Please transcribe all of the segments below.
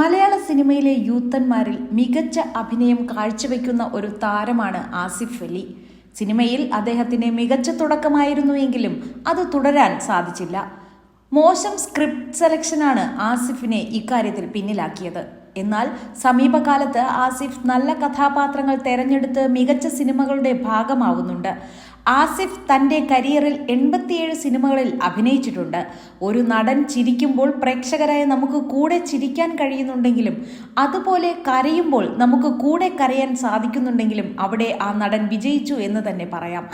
മലയാള സിനിമയിലെ യൂത്തന്മാരിൽ മികച്ച അഭിനയം കാഴ്ചവെക്കുന്ന ഒരു താരമാണ് ആസിഫ് അലി. സിനിമയിൽ അദ്ദേഹത്തിന് മികച്ച തുടക്കമായിരുന്നുവെങ്കിലും അത് തുടരാൻ സാധിച്ചില്ല. മോശം സ്ക്രിപ്റ്റ് സെലക്ഷനാണ് ആസിഫിനെ ഇക്കാര്യത്തിൽ പിന്നിലാക്കിയത്. എന്നാൽ സമീപകാലത്ത് ആസിഫ് നല്ല കഥാപാത്രങ്ങൾ തെരഞ്ഞെടുത്ത് മികച്ച സിനിമകളുടെ ഭാഗമാവുന്നുണ്ട്. ആസിഫ് തന്റെ കരിയറിൽ എൺപത്തിയേഴ് സിനിമകളിൽ അഭിനയിച്ചിട്ടുണ്ട്. ഒരു നടൻ ചിരിക്കുമ്പോൾ പ്രേക്ഷകരായ നമുക്ക് കൂടെ ചിരിക്കാൻ കഴിയുന്നുണ്ടെങ്കിലും അതുപോലെ കരയുമ്പോൾ നമുക്ക് കൂടെ കരയാൻ സാധിക്കുന്നുണ്ടെങ്കിലും അവിടെ ആ നടൻ വിജയിച്ചു എന്ന് തന്നെ പറയാം.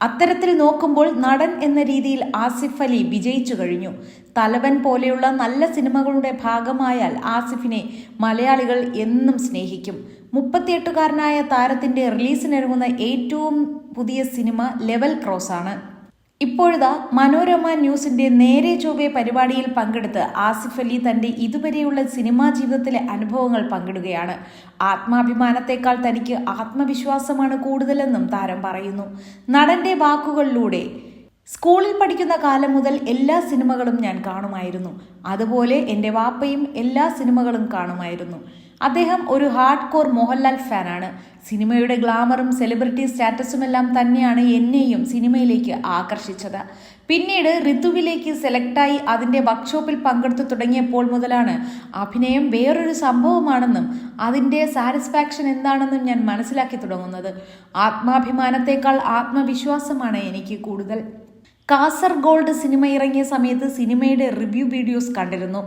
അത്തരത്തിൽ നോക്കുമ്പോൾ നടൻ എന്ന രീതിയിൽ ആസിഫ് അലി വിജയിച്ചു കഴിഞ്ഞു. തലവൻ പോലെയുള്ള നല്ല സിനിമകളുടെ ഭാഗമായാൽ ആസിഫിനെ മലയാളികൾ എന്നും സ്നേഹിക്കും. മുപ്പത്തിയെട്ടുകാരനായ താരത്തിന്റെ റിലീസിനൊരുങ്ങുന്ന ഏറ്റവും പുതിയ സിനിമ ലെവൽ ക്രോസ് ആണ് ഇപ്പോഴതാ മനോരമ ന്യൂസിന്റെ നേരെ ചൊവ്വെ പരിപാടിയിൽ പങ്കെടുത്ത് ആസിഫ് അലി തന്റെ ഇതുവരെയുള്ള സിനിമാ ജീവിതത്തിലെ അനുഭവങ്ങൾ പങ്കിടുകയാണ്. ആത്മാഭിമാനത്തെക്കാൾ തനിക്ക് ആത്മവിശ്വാസമാണ് കൂടുതലെന്നും താരം പറയുന്നു. നടന്റെ വാക്കുകളിലൂടെ സ്കൂളിൽ പഠിക്കുന്ന കാലം മുതൽ എല്ലാ സിനിമകളും ഞാൻ കാണുമായിരുന്നു. അതുപോലെ എന്റെ വാപ്പയും എല്ലാ സിനിമകളും കാണുമായിരുന്നു. അദ്ദേഹം ഒരു ഹാർഡ് കോർ മോഹൻലാൽ ഫാനാണ്. സിനിമയുടെ ഗ്ലാമറും സെലിബ്രിറ്റി സ്റ്റാറ്റസും എല്ലാം തന്നെയാണ് എന്നെയും സിനിമയിലേക്ക് ആകർഷിച്ചത്. പിന്നീട് ഋതുവിലേക്ക് സെലക്ടായി അതിന്റെ വർക്ക്ഷോപ്പിൽ പങ്കെടുത്തു തുടങ്ങിയപ്പോൾ മുതലാണ് അഭിനയം വേറൊരു സംഭവമാണെന്നും അതിന്റെ സാറ്റിസ്ഫാക്ഷൻ എന്താണെന്നും ഞാൻ മനസ്സിലാക്കി തുടങ്ങുന്നത്. ആത്മാഭിമാനത്തേക്കാൾ ആത്മവിശ്വാസമാണ് എനിക്ക് കൂടുതൽ. കാസർഗോൾഡ് സിനിമ ഇറങ്ങിയ സമയത്ത് സിനിമയുടെ റിവ്യൂ വീഡിയോസ് കണ്ടിരുന്നു.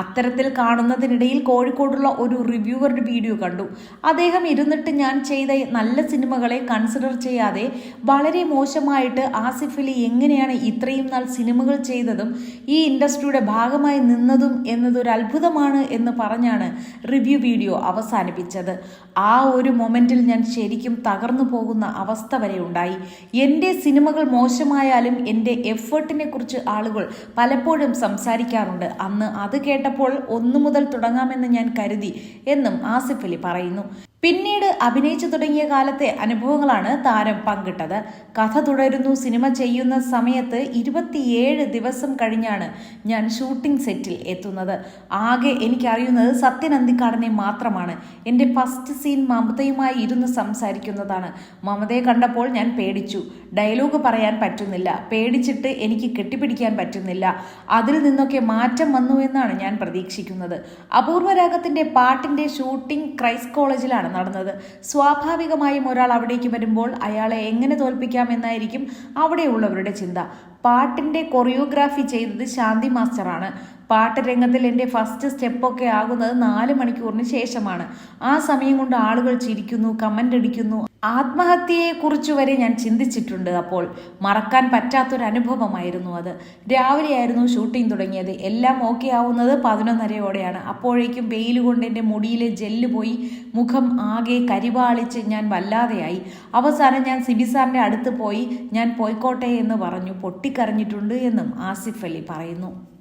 അത്തരത്തിൽ കാണുന്നതിനിടയിൽ കോഴിക്കോടുള്ള ഒരു റിവ്യൂവറുടെ വീഡിയോ കണ്ടു. അദ്ദേഹം ഇരുന്നിട്ട് ഞാൻ ചെയ്ത നല്ല സിനിമകളെ കൺസിഡർ ചെയ്യാതെ വളരെ മോശമായിട്ട് ആസിഫ് അലി എങ്ങനെയാണ് ഇത്രയും നാൾ സിനിമകൾ ചെയ്തതും ഈ ഇൻഡസ്ട്രിയുടെ ഭാഗമായി നിന്നതും എന്നതൊരു അത്ഭുതമാണ് എന്ന് പറഞ്ഞാണ് റിവ്യൂ വീഡിയോ അവസാനിപ്പിച്ചത്. ആ ഒരു മൊമെന്റിൽ ഞാൻ ശരിക്കും തകർന്നു പോകുന്ന അവസ്ഥ വരെ ഉണ്ടായി. എന്റെ സിനിമകൾ മോശമായാലും എന്റെ എഫേർട്ടിനെ കുറിച്ച് ആളുകൾ പലപ്പോഴും സംസാരിക്കാറുണ്ട്. അന്ന് അത് കേട്ടപ്പോൾ ഒന്നു മുതൽ തുടങ്ങാമെന്ന് ഞാൻ കരുതി എന്നും ആസിഫ് പറയുന്നു. പിന്നീട് അഭിനയിച്ചു തുടങ്ങിയ കാലത്തെ അനുഭവങ്ങളാണ് താരം പങ്കിട്ടത്. കഥ തുടരുന്നു സിനിമ ചെയ്യുന്ന സമയത്ത് ഇരുപത്തിയേഴ് ദിവസം കഴിഞ്ഞാണ് ഞാൻ ഷൂട്ടിംഗ് സെറ്റിൽ എത്തുന്നത്. ആകെ എനിക്കറിയുന്നത് സത്യൻ അന്തിക്കാടനെ മാത്രമാണ്. എന്റെ ഫസ്റ്റ് സീൻ മമതയുമായി ഇരുന്ന് സംസാരിക്കുന്നതാണ്. മമതയെ കണ്ടപ്പോൾ ഞാൻ പേടിച്ചു. ഡയലോഗ് പറയാൻ പറ്റുന്നില്ല. പേടിച്ചിട്ട് എനിക്ക് കെട്ടിപ്പിടിക്കാൻ പറ്റുന്നില്ല. അതിൽ നിന്നൊക്കെ മാറ്റം വന്നു എന്നാണ് ഞാൻ പ്രതീക്ഷിക്കുന്നത്. അപൂർവരാഗത്തിന്റെ പാട്ടിന്റെ ഷൂട്ടിംഗ് ക്രൈസ്റ്റ് കോളേജിലാണ് നടന്നത്. സ്വാഭാവികമായും ഒരാൾ അവിടേക്ക് വരുമ്പോൾ അയാളെ എങ്ങനെ തോൽപ്പിക്കാം എന്നായിരിക്കും അവിടെയുള്ളവരുടെ ചിന്ത. പാട്ടിന്റെ കൊറിയോഗ്രാഫി ചെയ്തത് ശാന്തി മാസ്റ്ററാണ്. പാട്ട് രംഗത്തിൽ എന്റെ ഫസ്റ്റ് സ്റ്റെപ്പൊക്കെ ആകുന്നത് നാല് മണിക്കൂറിന് ശേഷമാണ്. ആ സമയം കൊണ്ട് ആളുകൾ ചിരിക്കുന്നു കമന്റ് അടിക്കുന്നു. ആത്മഹത്യയെക്കുറിച്ച് വരെ ഞാൻ ചിന്തിച്ചിട്ടുണ്ട്. അപ്പോൾ മറക്കാൻ പറ്റാത്തൊരു അനുഭവമായിരുന്നു അത്. രാവിലെയായിരുന്നു ഷൂട്ടിംഗ് തുടങ്ങിയത്. എല്ലാം ഓക്കെ ആവുന്നത് പതിനൊന്നരയോടെയാണ്. അപ്പോഴേക്കും വെയിൽ കൊണ്ട് എന്റെ മുടിയിലെ ജെല്ല് പോയി. മുഖം ആകെ കരിവാളിച്ച് ഞാൻ വല്ലാതെയായി. അവസാനം ഞാൻ സിബി സാറിന്റെ അടുത്ത് പോയി. ഞാൻ പോയിക്കോട്ടെ എന്ന് പറഞ്ഞു. പൊട്ടിക്കരഞ്ഞിട്ടുണ്ട് എന്നും ആസിഫ് അലി പറയുന്നു.